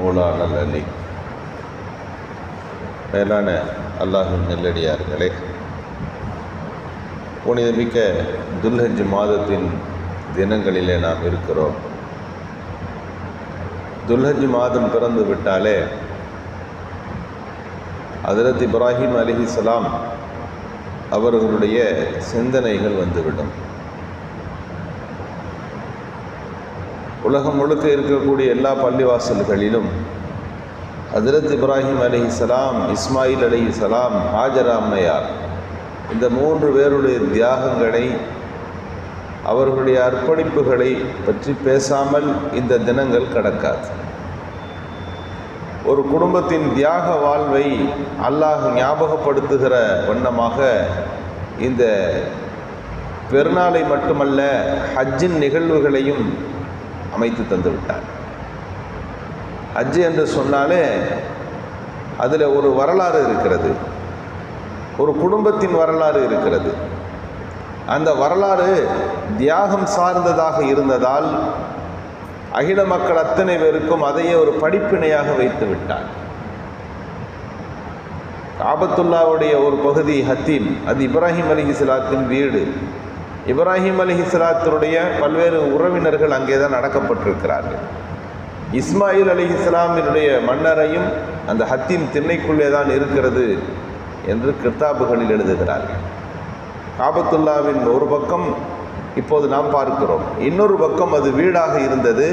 மூலான அலி மேலான அல்லாஹின் நெல்லடியார்களே புனிதமிக்க துல்ஹஜ் மாதத்தின் தினங்களிலே நாம் இருக்கிறோம். துல்ஹஜ் மாதம் பிறந்து விட்டாலே ஹதரத் இப்ராஹிம் அலிஹிஸ்லாம் அவர்களுடைய சிந்தனைகள் வந்துவிடும். உலகம் முழுக்க இருக்கக்கூடிய எல்லா பள்ளிவாசல்களிலும் ஹசரத் இப்ராஹிம் அலிஹிஸ்லாம் இஸ்மாயில் அலிஹிஸ்லாம் ஹாஜரா அம்மையார் இந்த மூன்று பேருடைய தியாகங்களை அவர்களுடைய அர்ப்பணிப்புகளை பற்றி பேசாமல் இந்த தினங்கள் கடக்காது. ஒரு குடும்பத்தின் தியாக வாழ்வை அல்லாஹ் ஞாபகப்படுத்துகிற வண்ணமாக இந்த பெருநாளை மட்டுமல்ல ஹஜ்ஜின் நிகழ்வுகளையும் அமைத்து தந்து விட்டார். ஹஜ்ஜு என்று சொன்னாலே அதில் ஒரு வரலாறு இருக்கிறது. ஒரு குடும்பத்தின் வரலாறு இருக்கிறது. அந்த வரலாறு தியாகம் சார்ந்ததாக இருந்ததால் அகில மக்கள் அத்தனை பேருக்கும் அதையே ஒரு படிப்பினையாக வைத்து விட்டார். காபத்துல்லாவுடைய ஒரு பகுதி ஹத்தீம் அது இப்ராஹிம் அலி இஸ்லாத்தின் வீடு. இப்ராஹிம் அலி இஸ்லாத்தினுடைய பல்வேறு உறவினர்கள் அங்கே தான் அடக்கப்பட்டிருக்கிறார்கள் இஸ்மாயில் அலி இஸ்லாமினுடைய மன்னரையும் அந்த ஹத்தின் திண்ணைக்குள்ளே தான் இருக்கிறது என்று கித்தாபுகளில் எழுதுகிறார்கள். காபத்துல்லாவின் ஒரு பக்கம் இப்போது நாம் பார்க்கிறோம். இன்னொரு பக்கம் அது வீடாக இருந்தது.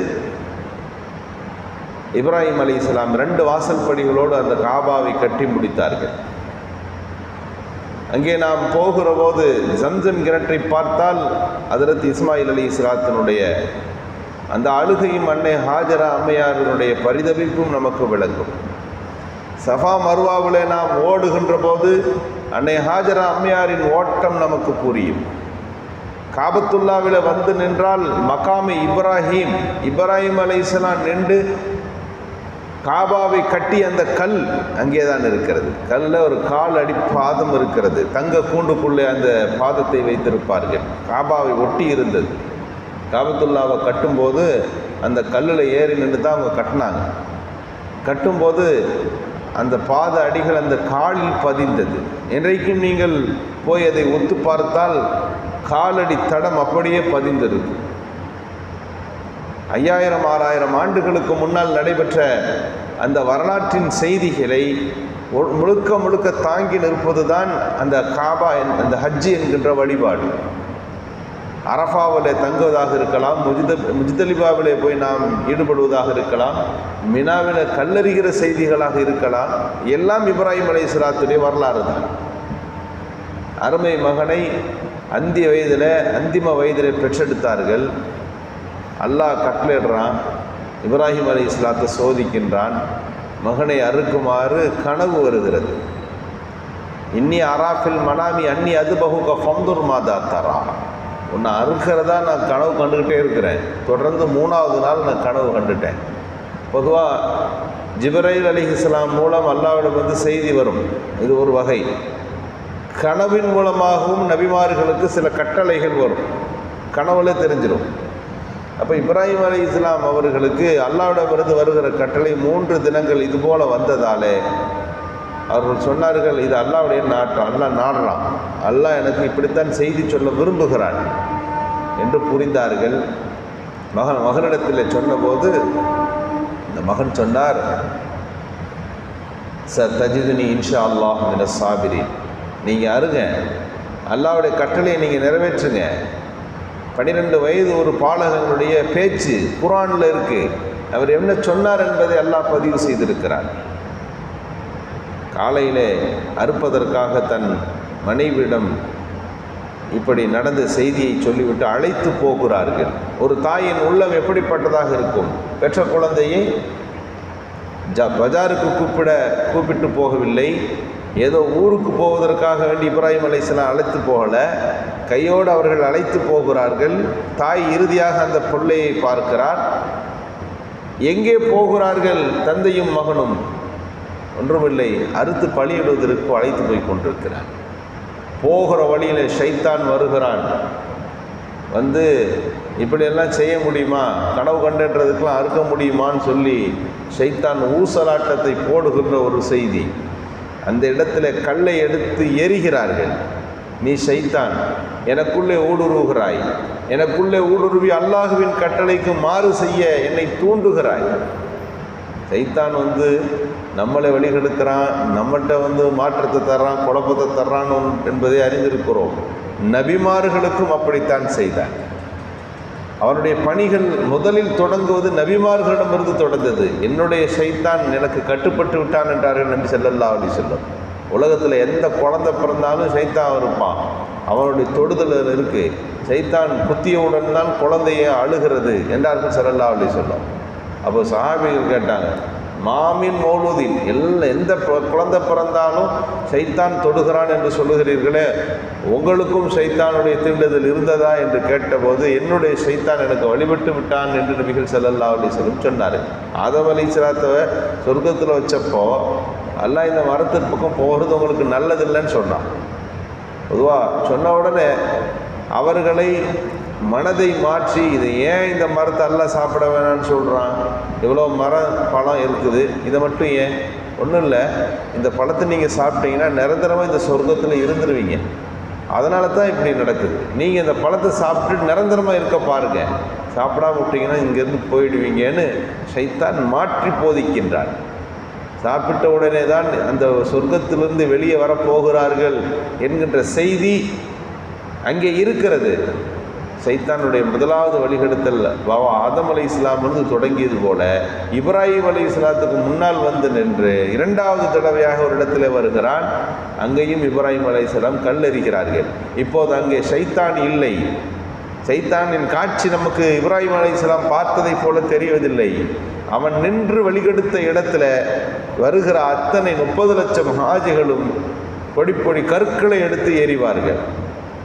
இப்ராஹிம் அலி இஸ்லாம் ரெண்டு வாசல் படிகளோடு அந்த காபாவை கட்டி முடித்தார்கள். அங்கே நாம் போகிற போது ஜம்ஜம் கிணற்றை பார்த்தால் அதிரத் இஸ்மாயில் அலி இஸ்லாத்தினுடைய அந்த அழுகையும் அன்னை ஹாஜரா அம்மையாரினுடைய பரிதவிப்பும் நமக்கு விளங்கும். சஃபா மருவாவில் நாம் ஓடுகின்ற போது அன்னை ஹாஜரா அம்மையாரின் ஓட்டம் நமக்கு புரியும். காபத்துல்லாவில் வந்து நின்றால் மகாமி இப்ராஹிம் இப்ராஹிம் அலை இஸ்லாம் நின்று காபாவை கட்டி அந்த கல் அங்கே தான் இருக்கிறது. கல்லில் ஒரு கால் அடி பாதம் இருக்கிறது. தங்க கூண்டுக்குள்ளே அந்த பாதத்தை வைத்திருப்பார்கள். காபாவை ஒட்டி இருந்தது. காபத்துல்லாவை கட்டும்போது அந்த கல்லில் ஏறி நின்று தான் அவங்க கட்டினாங்க. கட்டும்போது அந்த பாத அடிகள் அந்த காலில் பதிந்தது. இன்றைக்கும் நீங்கள் போய் அதை ஒத்து பார்த்தால் காலடி தடம் அப்படியே பதிந்திருக்கும் ஐயாயிரம் ஆறாயிரம் ஆண்டுகளுக்கு முன்னால் நடைபெற்ற அந்த வரலாற்றின் செய்திகளை முழுக்க முழுக்க தாங்கி நிற்பது தான் அந்த காபா அந்த ஹஜ்ஜி என்கின்ற வழிபாடு. அரஃபாவிலே தங்குவதாக இருக்கலாம் முஜித முஜிதலிபாவிலே போய் நாம் ஈடுபடுவதாக இருக்கலாம் மினாவில் கல்லறிகிற செய்திகளாக இருக்கலாம் எல்லாம் இப்ராஹிம் அலை இஸ்லாத்துடைய வரலாறு தான். அருமை மகனை அந்திய வயதில் அந்திம வயதில் பெற்றெடுத்தார்கள். அல்லாஹ் கட்டளிடுறான் இப்ராஹிம் அலி இஸ்லாத்தை சோதிக்கின்றான் மகனை அறுக்குமாறு கனவு வருகிறது. இன்னி அராஃபில் மனாமி அன்னி அது பகுக ஃபம்துர் மாதா தரா. உன்னை அறுக்கிறதா நான் கனவு கண்டுக்கிட்டே இருக்கிறேன். தொடர்ந்து மூணாவது நாள் நான் கனவு கண்டுட்டேன். பொதுவாக ஜிப்ரைல் அலி இஸ்லாம் மூலம் அல்லாவிடம் வந்து செய்தி வரும். இது ஒரு வகை. கனவின் மூலமாகவும் நபிமார்களுக்கு சில கட்டளைகள் வரும். கனவுல தெரிஞ்சிடும் அப்போ இப்ராஹிம் அலி இஸ்லாம் அவர்களுக்கு அல்லாவிடமிருந்து வருகிற கட்டளை மூன்று தினங்கள் இது போல் வந்ததாலே அவர்கள் சொன்னார்கள் இது அல்லாவுடைய நாட்டம் அல்லா நாடுறான். அல்லாஹ் எனக்கு இப்படித்தான் செய்தி சொல்ல விரும்புகிறான் என்று புரிந்தார்கள். மகன் மகனிடத்தில் சொன்னபோது இந்த மகன் சொன்னார் ச தஜிதுனி இன்ஷா அல்லாஹ் சாபிரி நீங்கள் அருங்க. அல்லாவுடைய கட்டளையை நீங்கள் நிறைவேற்றுங்க. பன்னிரெண்டு வயது ஒரு பாலகனுடைய பேச்சு குரானில் இருக்குது அவர் என்ன சொன்னார் என்பதை அல்லாஹ் பதிவு செய்திருக்கிறார். காலையிலே அறுப்பதற்காக தன் மனைவியிடம் இப்படி நடந்த செய்தியை சொல்லிவிட்டு அழைத்து போகிறார்கள். ஒரு தாயின் உள்ளம் எப்படிப்பட்டதாக இருக்கும்? பெற்ற குழந்தையை ஜ பஜாருக்கு கூப்பிட கூப்பிட்டு போகவில்லை. ஏதோ ஊருக்கு போவதற்காக வேண்டி இப்ராஹிம் அலைசலாம் அழைத்து போகலை. கையோடு அவர்கள் அழைத்து போகிறார்கள். தாய் இறுதியாக அந்த பிள்ளையை பார்க்கிறார். எங்கே போகிறார்கள் தந்தையும் மகனும்? ஒன்றுமில்லை. அறுத்து பழியிடுவதற்கு அழைத்து போய் கொண்டிருக்கிறார். போகிற வழியில் ஷைத்தான் வருகிறான். வந்து இப்படியெல்லாம் செய்ய முடியுமா? கனவு கண்டுன்றதுக்கெலாம் அறுக்க முடியுமான்னு சொல்லி ஷைத்தான் ஊசலாட்டத்தை போடுகின்ற ஒரு செய்தி. அந்த இடத்துல கல்லை எடுத்து எரிகிறார்கள். நீ சைத்தான் எனக்குள்ளே ஊடுருவுகிறாய். எனக்குள்ளே ஊடுருவி அல்லாஹுவின் கட்டளைக்கு மாறு செய்ய என்னை தூண்டுகிறாய். சைத்தான் வந்து நம்மளை வழிகெடுக்கிறான் நம்மகிட்ட வந்து மாற்றத்தை தர்றான் குழப்பத்தை தர்றான் என்பதை அறிந்திருக்கிறோம். நபிமார்களுக்கும் அப்படித்தான் செய்தான். அவனுடைய பணிகள் முதலில் தொடங்குவது நபிமார்களிடமிருந்து தொடர்ந்தது. என்னுடைய சைத்தான் எனக்கு கட்டுப்பட்டு விட்டான் என்றார்கள் நம்பி செல்லல்லா அப்படி சொல்லும் உலகத்தில் எந்த குழந்தை பிறந்தாலும் சைத்தான் இருப்பான். அவனுடைய தொடுதல் இருக்கு? சைத்தான் குத்தியவுடன் தான் குழந்தைய அழுகிறது என்றார்கள் சரல்லா அப்படி சொல்லும் அப்போ சஹாபிகள் கேட்டாங்க மாமின் மௌலூதின் எல்லா எந்த குழந்தை பிறந்தாலும் சைத்தான் தொடுகிறான் என்று சொல்லுகிறீர்களே உங்களுக்கும் சைத்தானுடைய தீண்டுதல் இருந்ததா என்று கேட்டபோது என்னுடைய சைத்தான் எனக்கு வழிபட்டு விட்டான் என்று நபிகள் செல்லல்லா அலி செல்லும் சொன்னார் ஆதவ அலி சலாத்தவை சொர்க்கத்தில் வச்சப்போ அல்லா இந்த மரத்தின் பக்கம் போகிறது உங்களுக்கு நல்லதில்லைன்னு சொன்னான். பொதுவாக சொன்ன உடனே அவர்களை மனதை மாற்றி இதை ஏன் இந்த மரத்தை அல்ல சாப்பிட வேணாம்னு சொல்கிறான் இவ்வளோ மரம் பழம் இருக்குது? இதை மட்டும் ஏன்? ஒன்றும் இல்லை. இந்த பழத்தை நீங்கள் சாப்பிட்டீங்கன்னா நிரந்தரமாக இந்த சொர்க்கத்தில் இருந்துருவீங்க. அதனால தான் இப்படி நடக்குது. நீங்கள் இந்த பழத்தை சாப்பிட்டு நிரந்தரமாக இருக்க பாருங்க. சாப்பிடாம விட்டீங்கன்னா இங்கேருந்து போயிடுவீங்கன்னு சைத்தான் மாற்றி போதிக்கின்றான். சாப்பிட்ட உடனே தான் அந்த சொர்க்கத்திலிருந்து வெளியே வரப்போகிறார்கள் என்கின்ற செய்தி அங்கே இருக்கிறது. சைத்தானுடைய முதலாவது வழிகெடுத்தல். பாபா ஆதம் அலை இஸ்லாமிலிருந்து தொடங்கியது போல இப்ராஹிம் அலி இஸ்லாத்துக்கு முன்னால் வந்து நின்று இரண்டாவது தடவையாக ஒரு இடத்துல வருகிறான். அங்கேயும் இப்ராஹிம் அலை இஸ்லாம் கல்லறிகிறார்கள் இப்போது அங்கே சைத்தான் இல்லை. சைத்தானின் காட்சி நமக்கு இப்ராஹிம் இஸ்லாம் பார்த்ததைப் போல தெரிவதில்லை. அவன் நின்று வழிகெடுத்த இடத்துல வருகிற அத்தனை முப்பது லட்சம் ஹாஜிகளும் பொடி பொடி கற்களை எடுத்து எறிவார்கள்.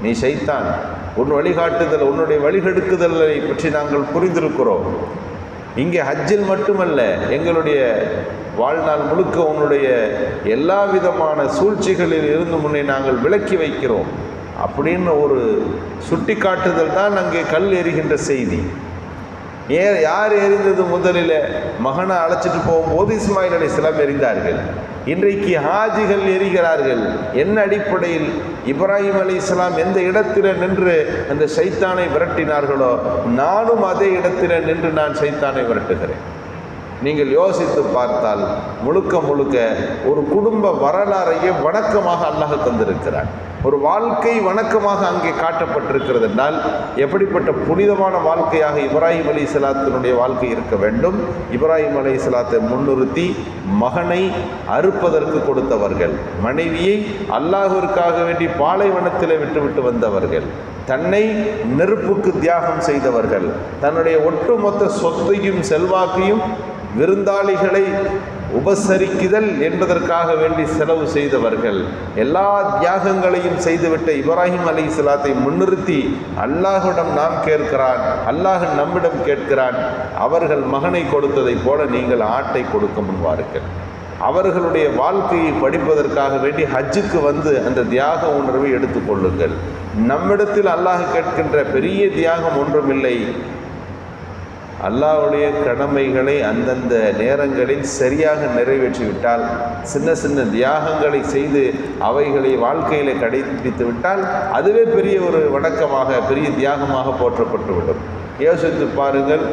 நீ சைத்தான். உன் வழிகாட்டுதல் உன்னுடைய வழிகெடுக்குதலை பற்றி நாங்கள் புரிந்திருக்கிறோம். இங்கே ஹஜ்ஜில் மட்டுமல்ல எங்களுடைய வாழ்நாள் முழுக்க உன்னுடைய எல்லா விதமான சூழ்ச்சிகளில் இருந்து முன்னே நாங்கள் விலக்கி வைக்கிறோம். அப்படின்னு ஒரு சுட்டி காட்டுதல் தான் அங்கே கல் எறிகின்ற செய்தி. ஏ யார் எறிந்தது முதலில்? மகனை அழைச்சிட்டு போகும்போது இஸ்மாயில் அலி இஸ்லாம் எறிந்தார்கள் இன்றைக்கு ஹாஜிகள் எரிகிறார்கள். என்ன அடிப்படையில் இப்ராஹிம் அலி இஸ்லாம் எந்த இடத்தில் நின்று அந்த சைத்தானை விரட்டினார்களோ நானும் அதே இடத்தில் நின்று நான் சைத்தானை விரட்டுகிறேன். நீங்கள் யோசித்து பார்த்தால் முழுக்க முழுக்க ஒரு குடும்ப வரலாறையே வணக்கமாக அல்லாஹ் தந்திருக்கிறார் ஒரு வாழ்க்கை வணக்கமாக அங்கே காட்டப்பட்டிருக்கிறது என்றால் எப்படிப்பட்ட புனிதமான வாழ்க்கையாக இப்ராஹிம் அலி இஸ்லாத்தினுடைய வாழ்க்கை இருக்க வேண்டும்? இப்ராஹிம் அலி சலாத்தை முன்னிறுத்தி மகனை அறுப்பதற்கு கொடுத்தவர்கள் மனைவியை அல்லாஹிற்காக வேண்டி பாலைவனத்தில் விட்டுவிட்டு வந்தவர்கள் தன்னை நெருப்புக்கு தியாகம் செய்தவர்கள் தன்னுடைய ஒட்டுமொத்த சொத்தையும் செல்வாக்கையும் விருந்தாளிகளை உபசரிக்குதல் என்பதற்காக வேண்டி செலவு செய்தவர்கள் எல்லா தியாகங்களையும் செய்துவிட்ட இப்ராஹிம் அலை இஸ்லாத்தை முன்னிறுத்தி அல்லாஹிடம் நாம் கேட்கிறான் அல்லாஹ் நம்மிடம் கேட்கிறான் அவர்கள் மகனை கொடுத்ததைப் போல நீங்கள் ஆட்டை கொடுக்க முன்வார்கள் அவர்களுடைய வாழ்க்கையை படிப்பதற்காக வேண்டி ஹஜ்ஜுக்கு வந்து அந்த தியாக உணர்வை எடுத்துக்கொள்ளுங்கள் நம்மிடத்தில் அல்லாஹ் கேட்கின்ற பெரிய தியாகம் ஒன்றுமில்லை. அல்லாவுடைய கடமைகளை அந்தந்த நேரங்களில் சரியாக நிறைவேற்றிவிட்டால் சின்ன சின்ன தியாகங்களை செய்து அவைகளை வாழ்க்கையில் கடைபிடித்து விட்டால் அதுவே பெரிய ஒரு வணக்கமாக பெரிய தியாகமாக போற்றப்பட்டுவிடும் யோசித்து பாருங்கள்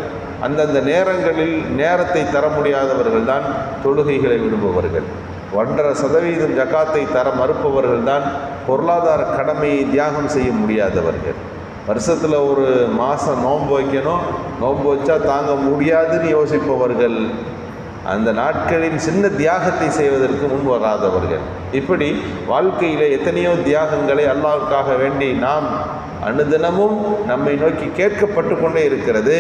அந்தந்த நேரங்களில் நேரத்தை தர முடியாதவர்கள் தான் தொழுகைகளை விரும்புபவர்கள். ஒன்றரை சதவீதம் ஜக்காத்தை தர மறுப்பவர்கள் தான் பொருளாதார கடமையை தியாகம் செய்ய முடியாதவர்கள். வருஷத்தில் ஒரு மாதம் நோன்பு வைக்கணும். நோன்பு வச்சா தாங்க முடியாதுன்னு யோசிப்பவர்கள் அந்த நாட்களின் சின்ன தியாகத்தை செய்வதற்கு முன் வராதவர்கள். இப்படி வாழ்க்கையில் எத்தனையோ தியாகங்களை அல்லாவுக்காக வேண்டி நாம் அனுதினமும் நம்மை நோக்கி கேட்கப்பட்டு கொண்டே இருக்கிறது.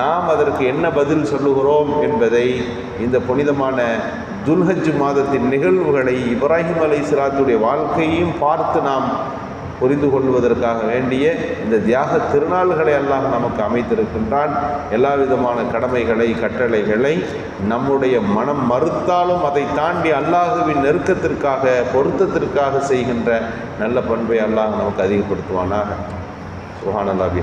நாம் அதற்கு என்ன பதில் சொல்லுகிறோம் என்பதை இந்த புனிதமான துல்ஹஜ் மாதத்தின் நிகழ்வுகளை இப்ராஹிம் அலை சிலாத்துடைய வாழ்க்கையையும் பார்த்து நாம் புரிந்து கொள்வதற்காக வேண்டிய இந்த தியாக திருநாள்களை எல்லாம் நமக்கு அமைத்திருக்கின்றான். எல்லா விதமான கடமைகளை கட்டளைகளை நம்முடைய மனம் மறுத்தாலும் அதை தாண்டி அல்லாஹுவின் நெருக்கத்திற்காக பொருத்தத்திற்காக செய்கின்ற நல்ல பண்பை அல்லாஹ் நமக்கு அதிகப்படுத்துவானாக. சுஹானல்லாஹி